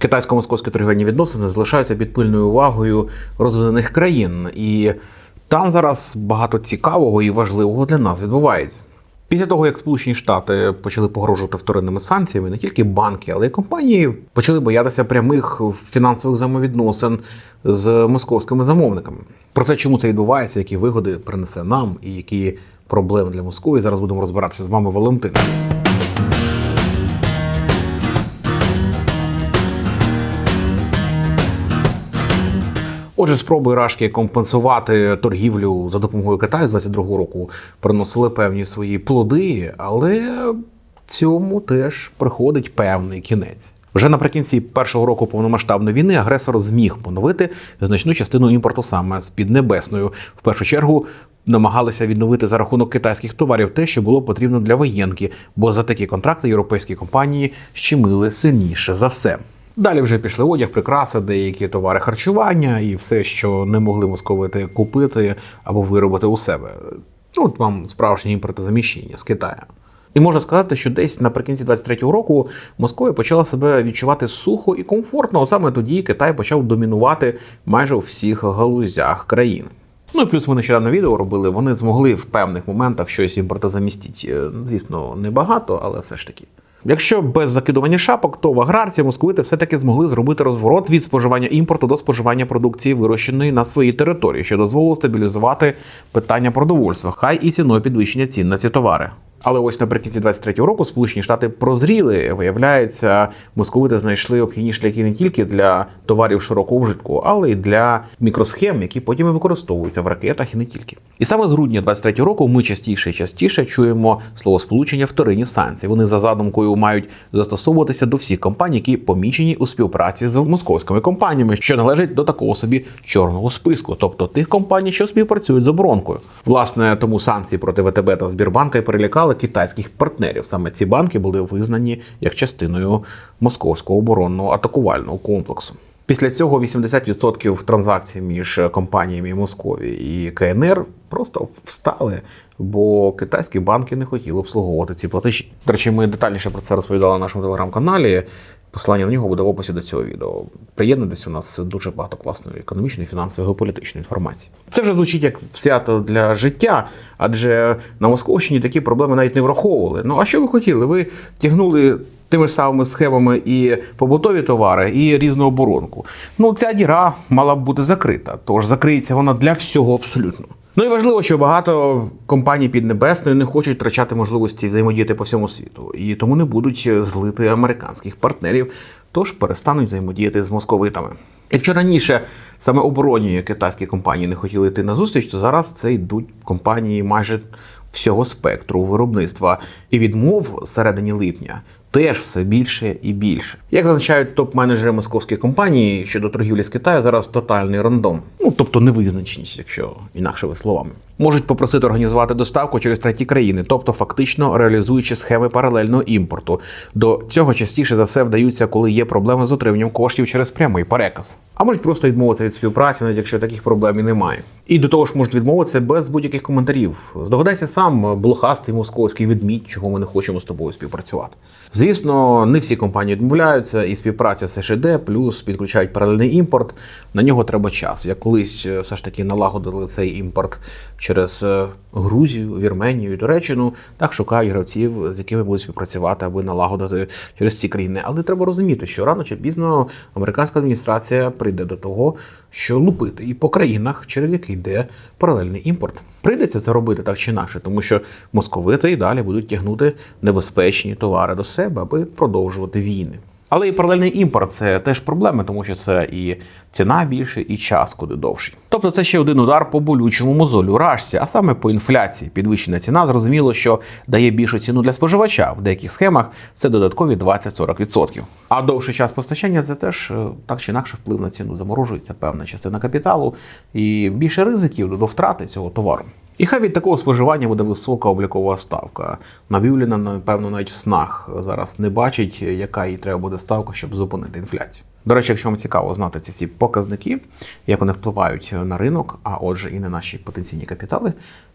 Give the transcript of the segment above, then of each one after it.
Китайсько-московські торгівельні відносини залишаються під пильною увагою розвинених країн, і там зараз багато цікавого і важливого для нас відбувається. Після того, як Сполучені Штати почали погрожувати вторинними санкціями, не тільки банки, але й компанії почали боятися прямих фінансових взаємовідносин з московськими замовниками. Про те, чому це відбувається, які вигоди принесе нам і які проблеми для Москви, зараз будемо розбиратися з вами, Валентин. Отже, спроби Рашки компенсувати торгівлю за допомогою Китаю з 22-го року приносили певні свої плоди, але цьому теж приходить певний кінець. Вже наприкінці першого року повномасштабної війни агресор зміг поновити значну частину імпорту саме з Піднебесною. В першу чергу намагалися відновити за рахунок китайських товарів те, що було потрібно для воєнки, бо за такі контракти європейські компанії щемили сильніше за все. Далі вже пішли одяг, прикраси, деякі товари харчування і все, що не могли московити купити або виробити у себе. Ну, от вам справжнє імпортозаміщення з Китаю. І можна сказати, що десь наприкінці 23-го року Московія почала себе відчувати сухо і комфортно. Саме тоді Китай почав домінувати майже у всіх галузях країни. Ну і плюс ми нещодавно відео робили. Вони змогли в певних моментах щось імпортозамістити. Е, Звісно, небагато, але все ж таки. Якщо без закидування шапок, то в аграрці московити все-таки змогли зробити розворот від споживання імпорту до споживання продукції, вирощеної на своїй території, що дозволило стабілізувати питання продовольства, хай і ціною підвищення цін на ці товари. Але ось наприкінці 23-го року Сполучені Штати прозріли. Виявляється, московити знайшли обхідні шляхи не тільки для товарів широкого вжитку, але й для мікросхем, які потім і використовуються в ракетах і не тільки. І саме з грудня 23-го року ми частіше і частіше чуємо словосполучення вторинні санкції. Вони за задумкою мають застосовуватися до всіх компаній, які помічені у співпраці з московськими компаніями, що належать до такого собі чорного списку, тобто тих компаній, що співпрацюють з оборонкою. Власне, тому санкції проти ВТБ та Збірбанка і перелякали китайських партнерів. Саме ці банки були визнані як частиною московського оборонного атакувального комплексу. Після цього 80% транзакцій між компаніями Москові і КНР просто встали, бо китайські банки не хотіли обслуговувати ці платежі. До речі, ми детальніше про це розповідали на нашому телеграм-каналі. Посилання на нього буде в описі до цього відео. Приєднуйтесь, у нас дуже багато класної економічної, фінансової, геополітичної інформації. Це вже звучить як свято для життя, адже на Московщині такі проблеми навіть не враховували. Ну а що ви хотіли? Ви тягнули тими ж самими схемами і побутові товари, і різну оборонку. Ну, ця діра мала б бути закрита, тож закриється вона для всього абсолютно. Ну і важливо, що багато компаній піднебесної не хочуть втрачати можливості взаємодіяти по всьому світу, і тому не будуть злити американських партнерів, тож перестануть взаємодіяти з московитами. Якщо раніше саме оборонні китайські компанії не хотіли йти на зустріч, то зараз це йдуть компанії майже всього спектру виробництва і відмов середині липня. Теж все більше і більше. Як зазначають топ-менеджери московських компаній щодо торгівлі з Китаю, зараз тотальний рандом, ну тобто невизначеність, якщо інакшими словами, можуть попросити організувати доставку через треті країни, тобто фактично реалізуючи схеми паралельного імпорту. До цього частіше за все вдаються, коли є проблеми з отриманням коштів через прямий переказ. А можуть просто відмовитися від співпраці, навіть якщо таких проблем і немає. І до того ж можуть відмовитися без будь-яких коментарів. Здогадайся сам, блохастий московський відмідь, чого ми не хочемо з тобою співпрацювати. Звісно, не всі компанії відмовляються, і співпраця все ж іде, плюс підключають паралельний імпорт. На нього треба час. Як колись е, все ж таки налагодили цей імпорт через е, Грузію, Вірменію, Туреччину, так шукають гравців, з якими будуть співпрацювати, аби налагодити через ці країни. Але треба розуміти, що рано чи пізно американська адміністрація прийде до того, що лупити і по країнах, через які йде паралельний імпорт. Прийдеться це робити так чи інакше, тому що московити і далі будуть тягнути небезпечні товари до себе, аби продовжувати війни. Але і паралельний імпорт це теж проблеми, тому що це і ціна більше, і час куди довший. Тобто це ще один удар по болючому мозолю рашці, а саме по інфляції. Підвищена ціна зрозуміло, що дає більшу ціну для споживача. В деяких схемах це додаткові 20-40%. А довший час постачання це теж е, так чи інакше вплив на ціну заморожується певна частина капіталу і більше ризиків до втрати цього товару. І хай від такого споживання буде висока облікова ставка. Навівліна, напевно, навіть в снах зараз не бачить, яка їй треба буде ставка, щоб зупинити інфляцію. До речі, якщо вам цікаво знати ці всі показники, як вони впливають на ринок, а отже, і на наші потенційні капітали,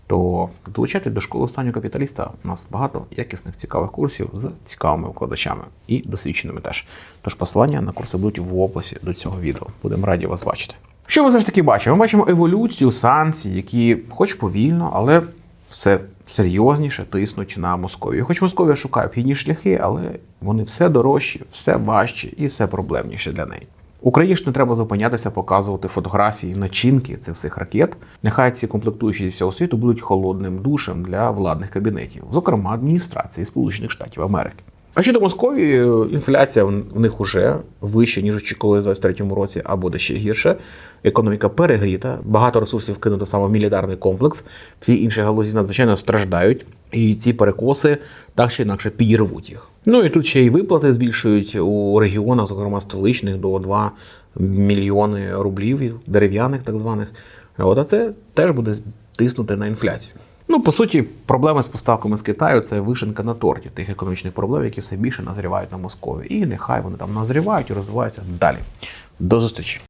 то долучайтесь до школи останнього капіталіста. У нас багато якісних цікавих курсів з цікавими викладачами і досвідченими теж. Тож посилання на курси будуть в описі до цього відео. Будемо раді вас бачити. Що ми все ж таки бачимо? Ми бачимо еволюцію санкцій, які, хоч повільно, але все серйозніше тиснуть на Московію. Хоч Московія шукає обхідні шляхи, але вони все дорожчі, все важче і все проблемніше для неї. Україні ж не треба зупинятися, показувати фотографії, начинки цих всіх ракет. Нехай ці комплектуючі зі всього світу будуть холодним душем для владних кабінетів, зокрема адміністрації Сполучених Штатів Америки. А щодо Московії, інфляція в них уже вища, ніж очікували в 23-му році, а буде ще гірше. Економіка перегріта, багато ресурсів кинуто саме в мілітарний комплекс. Всі інші галузі надзвичайно страждають, і ці перекоси так чи інакше підірвуть їх. Ну і тут ще й виплати збільшують у регіонах, зокрема столичних, до 2 мільйони рублів дерев'яних, так званих. От, а це теж буде тиснути на інфляцію. Ну, по суті, проблеми з поставками з Китаю це вишенка на торті тих економічних проблем, які все більше назрівають на Москові. І нехай вони там назрівають і розвиваються далі. До зустрічі.